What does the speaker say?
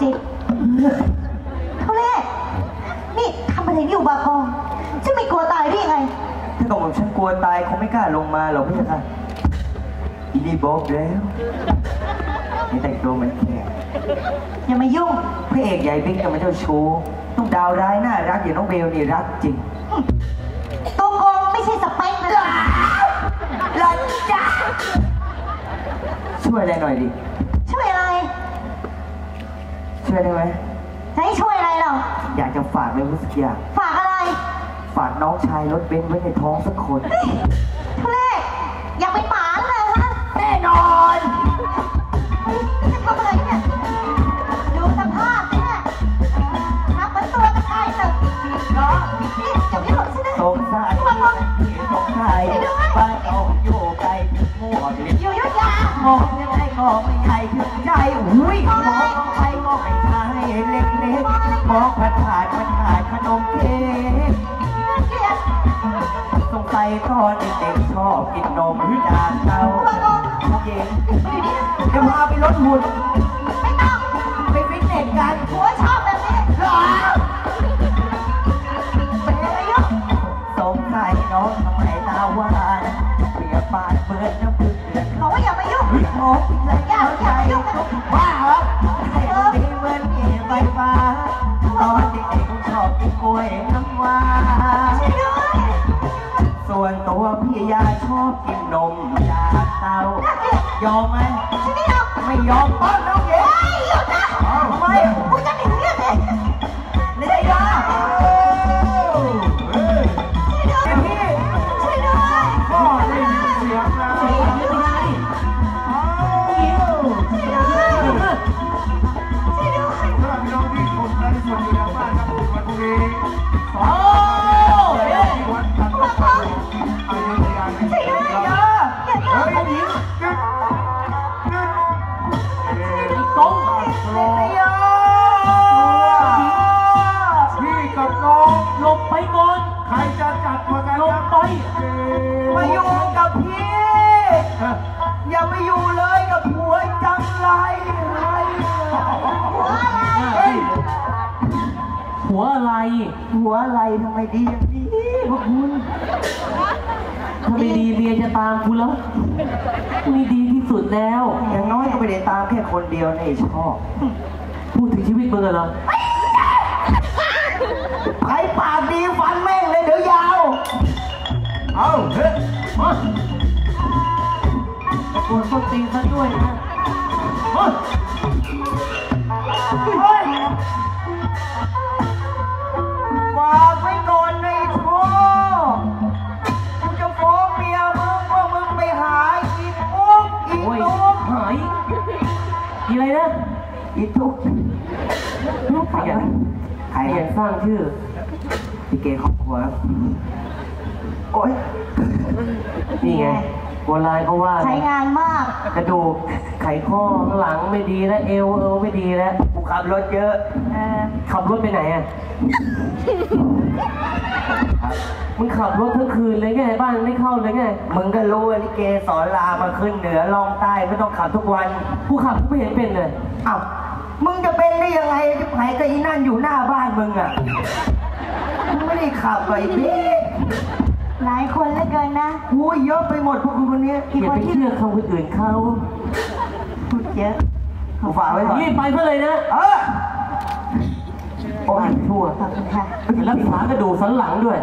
จุกทุเล่นี่ทำอะไรอยู่บากองฉันไม่กลัวตายได้ยังไง ถ้ากับผมฉันกลัวตายคงไม่กล้าลงมาหรอกพี่ค่ะอีนี่บอกแล้วนี่แต่งตัวเหมือนแขกอย่ามายุ่งพระเอกใหญ่บิ๊กกับมันเจ้าชู้ต้องดาวร้ายน่ารักอย่างน้องเบลนี่รักจริง ตัวโกงไม่ใช่สเปคนะหลอนจ้าช่วยอะไรหน่อยดิ วยได้ไหมจะให้ช่วยอะไรเราอยากจะฝากอะไรรู้สักอย่างฝากอะไรฝากน้องชายรถเบนซ์ไว้ในท้องสักคนทุเรศอยากเป็นหมาหรือไงฮะแน่นอนจะทำอะไรเนี่ยดูสภาพสิเนี่ยทำเหมือนตัวกระชายตึกเหรอนี่อย่าไปหลบฉันนะสงสัยมาก่อนสงสัยบ้านเราอยู่ไกลมั่วเล็อยู่อยุธยามองยังไงก็ไม่ใช่ถึงใจอุ้ยมองไปก็ ไม่ใช่เล็กๆมองผ่านผ่านมันผ่านขนมเค้กสงสัยตอนเด็กๆชอบกินนมจากเต้าผู้หญิงจะพาไปรถหุ่นไม่ต้องไปฟิตเนสกันหัวชอบแบบนี้หรอเป็นอะไรยุ่งสงสัยน้องทำไมตาหวานเปียบปานเบิดน้ำพึ่งเดือดบอกว่าอย่ามายุ่งมองเลยยาวใจว้าครับใกินกล้วยน้ำว้าช่วยด้วยส่วนตัวพี่ยาชอบกินนมจากเต้าน่าเกลียดยอมไหมฉันไม่ยอมไม่ยอมป้อนน้องเอ๋เฮ้ยหยุดนะทำไมกูจะหนีเนี่ยสินี่ หัวอะไร หัวอะไรทำไมดีอย่างนี้พวกคุณถ้าไม่ดีเมียจะตามกูแล้วนี่ดีที่สุดแล้ว อย่างน้อยก็ไม่ได้ตามแค่คนเดียวในชอบ พูดถึงชีวิตมึงอะเหรอใครปากดีฟันแม่งเลยเดี๋ยวยาว เอาเฮ้ยมาตะโกนส้นตีนซะด้วยนะมาเฮ้ย หายอีอะไรนะอีทุกลูกเปลี่ยนใครเปลี่ยนสร้างชื่อพี่เกย์ครอบครัวครับโอ๊ยนี่ไงโบราณเขาว่าใช้งานมากกระดูกไขข้อข้างหลังไม่ดีแล้วเอวเอวไม่ดีแล้วกูขับรถเยอะเออขับรถไปไหนอะ มึงขับรถทั้งคืนเลยไงบ้านไม่เข้าเลยไงมึงก็รู้ว่าลิเกสอนรามมาขึ้นเหนือลองใต้ไม่ต้องขับทุกวันกูขับกูไม่เห็นเป็นเลยอ้าวมึงจะเป็นได้ยังไงจะไผกับอีนั่นอยู่หน้าบ้านมึงอะมึงไม่ได้ขับไอ้พี่หลายคนเหลือเกินนะกูเยอะไปหมดพวกคุณคนนี้อย่าไปเชื่อคำคนอื่นเขาพูดเยอะกูฝากไว้ก่อนรีบไปเพื่อเลยนะเออโอ้ยชั่วขอบคุณค่ะรักษากระดูกสันหลังด้วย